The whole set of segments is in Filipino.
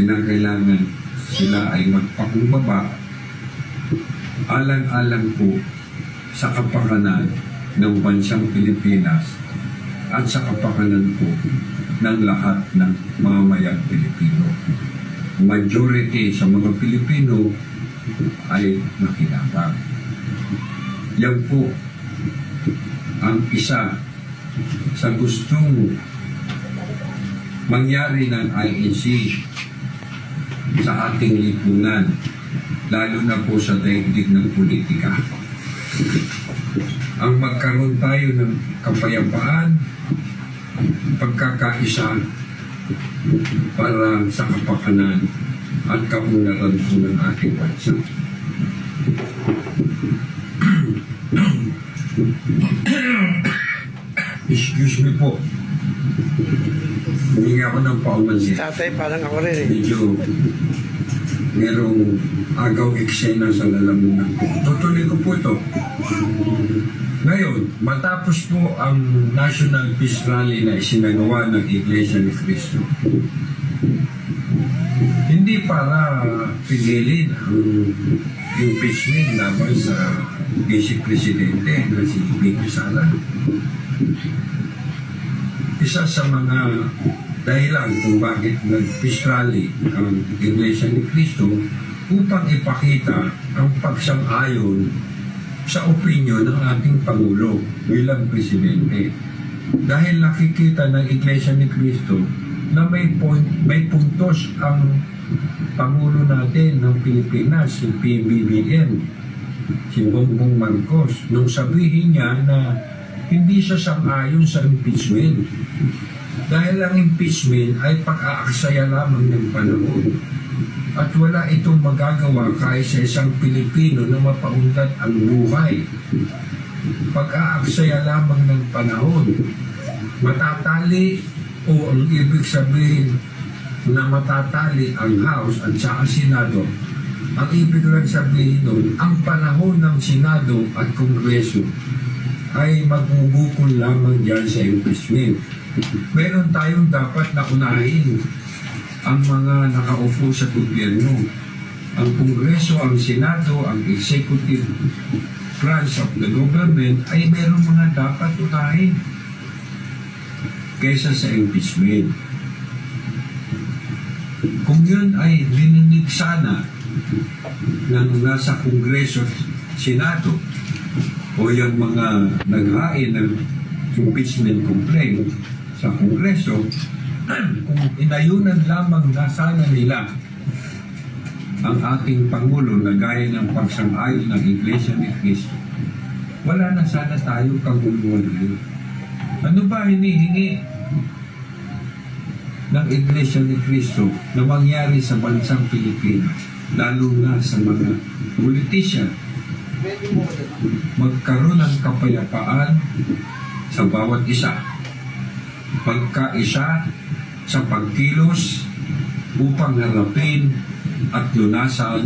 kinakailangan sila ay magpakumbaba alang-alang po sa kapakanan ng bansang Pilipinas at sa kapakanan po ng lahat ng mamamayang Pilipino. Majority sa mga Pilipino ay nakinabang. Yan po ang isa sa gustong mangyari ng INC sa ating lipunan, lalo na po sa daigdig ng politika. Ang magkaroon tayo ng kapayapaan, pagkakaisa para sa kapakanan at kaunlaran po ng ating bansa. Excuse me po. Hindi ako ng paumansin. Tatay, parang ako rin eh. Medyo merong agaw eksena sa lalamunan ko. Tutuloy ko po ito. Ngayon, matapos po ang National Peace Rally na isinagawa ng Iglesia ni Cristo, hindi para pigilin ang impeachment laban sa Vice Presidente na si Vicky Sara. Isa sa mga dahilan kung bakit nag-peace ang Iglesia ni Cristo upang ipakita ang pagsang-ayon sa opinyon ng ating Pangulo bilang Presidente. Dahil nakikita ng Iglesia ni Cristo na may, point, may puntos ang Pangulo natin ng Pilipinas, si PBBM, si Bongbong Marcos, nung sabihin niya na hindi siya sang-ayon sa impeachment. Dahil ang impeachment ay pag-aaksaya lamang ng panahon. At wala itong magagawa kahit sa isang Pilipino na mapaunlad ang buhay. Pag-aaksaya lamang ng panahon. Matatali o ang ibig sabihin na matatali ang House at saka Senado. Ang ibig lang sabihin nun, ang panahon ng Senado at Kongreso ay magugukol lamang dyan sa impeachment. Meron tayong dapat na unahin ang mga nakaupo sa gobyerno. Ang Kongreso, ang Senado, ang Executive branch of the government ay meron mga dapat unahin kaysa sa impeachment. Kung yun ay dininig sana ng nasa Kongreso at Senado o yung mga naghain ng impeachment complaint sa Kongreso, kung inayunan lamang na sana nila ang ating Pangulo na gaya ng pagsang-ayon ng Iglesia ni Cristo, wala na sana tayo kaguluhan ngayon. Ano ba hinihingi ng Iglesia ni Cristo na mangyari sa bansang Pilipinas, lalo na sa mga politician, magkaroon ng kapayapaan sa bawat isa. Pagkaisa sa pagkilos upang harapin at lunasan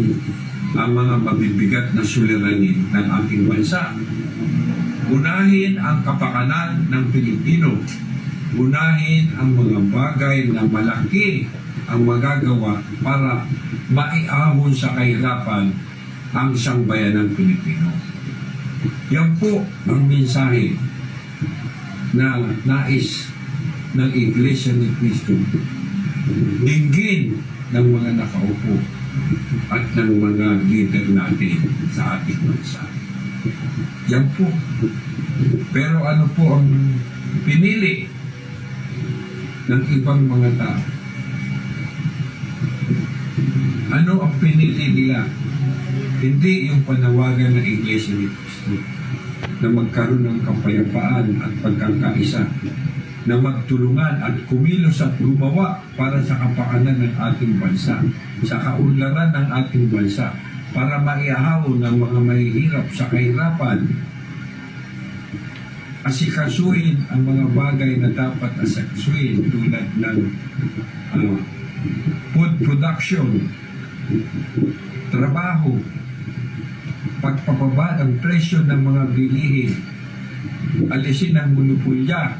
ang mga mabibigat na suliranin ng ating bansa. Unahin ang kapakanan ng Pilipino. Unahin ang mga bagay na malaki ang magagawa para maiahon sa kahirapan ang sangbayan ng Pilipino. Yan po ang mensahe na nais ng Iglesia ni Cristo. Dinggin ng mga nakaupo at ng mga leader natin sa ating bansa. Yan po. Pero ano po ang pinili ng ibang mga tao? Ano ang pinili nila? Hindi yung panawagan ng Iglesia ni Cristo na magkaroon ng kapayapaan at pagkakaisa na magtulungan at kumilos at gumawa para sa kapakanan ng ating bansa, sa kaunlaran ng ating bansa, para maiahawon ng mga mahihirap sa kahirapan, asikasuhin ang mga bagay na dapat asikasuhin tulad ng uh, food production, trabaho, pagpapaba ng presyo ng mga bilihin, alisin ang monopolya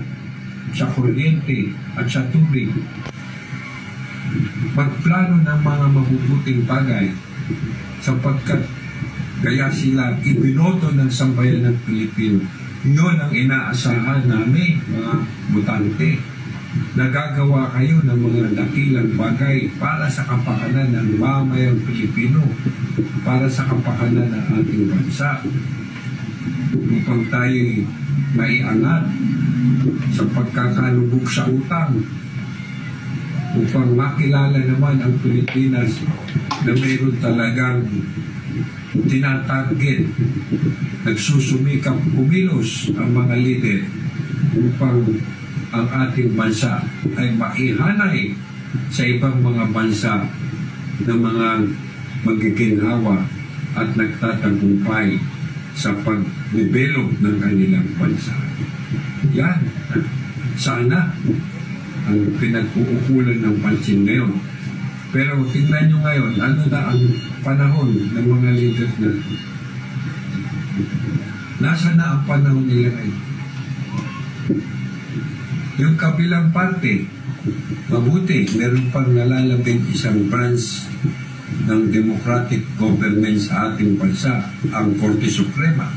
sa kuryente at sa tubig. magplano ng mga mabubuting bagay sapagkat kaya sila ibinoto ng sambayan ng Pilipino. Yun ang inaasahan namin, mga butante. Nagagawa kayo ng mga dakilang bagay para sa kapakanan ng mamayang Pilipino, para sa kapakanan ng ating bansa, upang tayo maiangat sa pagkakalubog sa utang, upang makilala naman ang Pilipinas na mayroon talagang tinatarget, nagsusumikap kumilos ang mga lider upang ang ating bansa ay maihanay sa ibang mga bansa na mga magiginhawa at nagtatagumpay sa pag-develop ng kanilang bansa. Yan. Sana ang pinag-uukulan ng pansin ngayon. Pero tingnan nyo ngayon, ano na ang panahon ng mga leader na Nasa na ang panahon nila ngayon? Yung kabilang parte, mabuti, meron pang nalalabing isang branch ng democratic government sa ating bansa, ang Korte Suprema.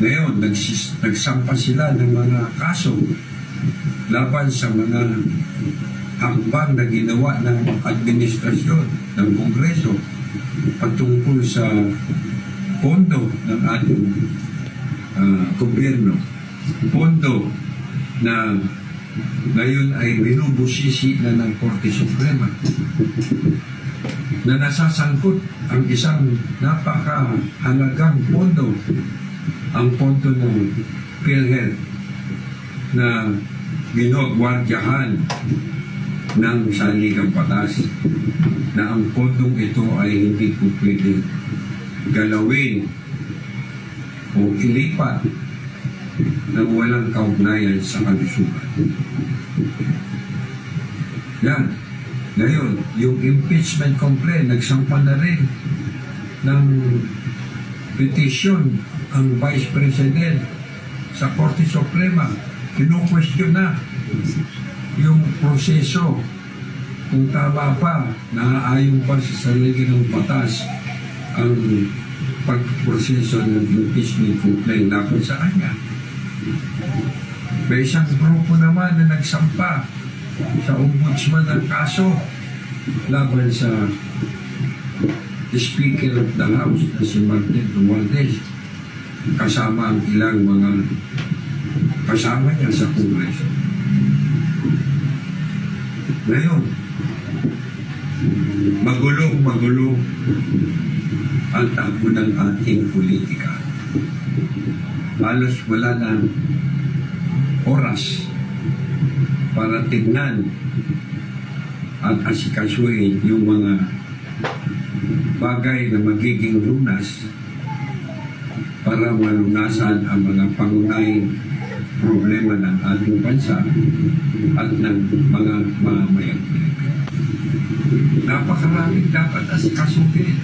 Ngayon, nagsis, nagsampa sila ng mga kaso laban sa mga hakbang na ginawa ng administrasyon ng Kongreso patungkol sa pondo ng ating ah, gobyerno. Pondo na ngayon ay binubusisi na ng Korte Suprema na nasasangkot ang isang napakahalagang pondo ang pondo ng PhilHealth na ginogwardyahan ng saligang batas na ang pondong ito ay hindi po pwede galawin o ilipat ng walang kaugnayan sa kalusugan. Yan. Ngayon, yung impeachment complaint, nagsampa na rin ng petition ang Vice President sa Korte Suprema. Kinu-question na yung proseso kung tama pa, naaayon pa sa sarili ng batas ang pagproseso ng impeachment complaint laban sa kanya. May isang grupo naman na nagsampa sa ombudsman ng kaso laban sa Speaker of the House na si Martin Romualdez kasama ang ilang mga kasama niya sa Kongreso. Ngayon, magulong magulong ang takbo ng ating politika. Halos wala na oras para tignan at asikasuhin yung mga bagay na magiging lunas para malunasan ang mga pangunahing problema ng ating bansa at ng mga mamamayang. Napakaraming dapat asikasuhin.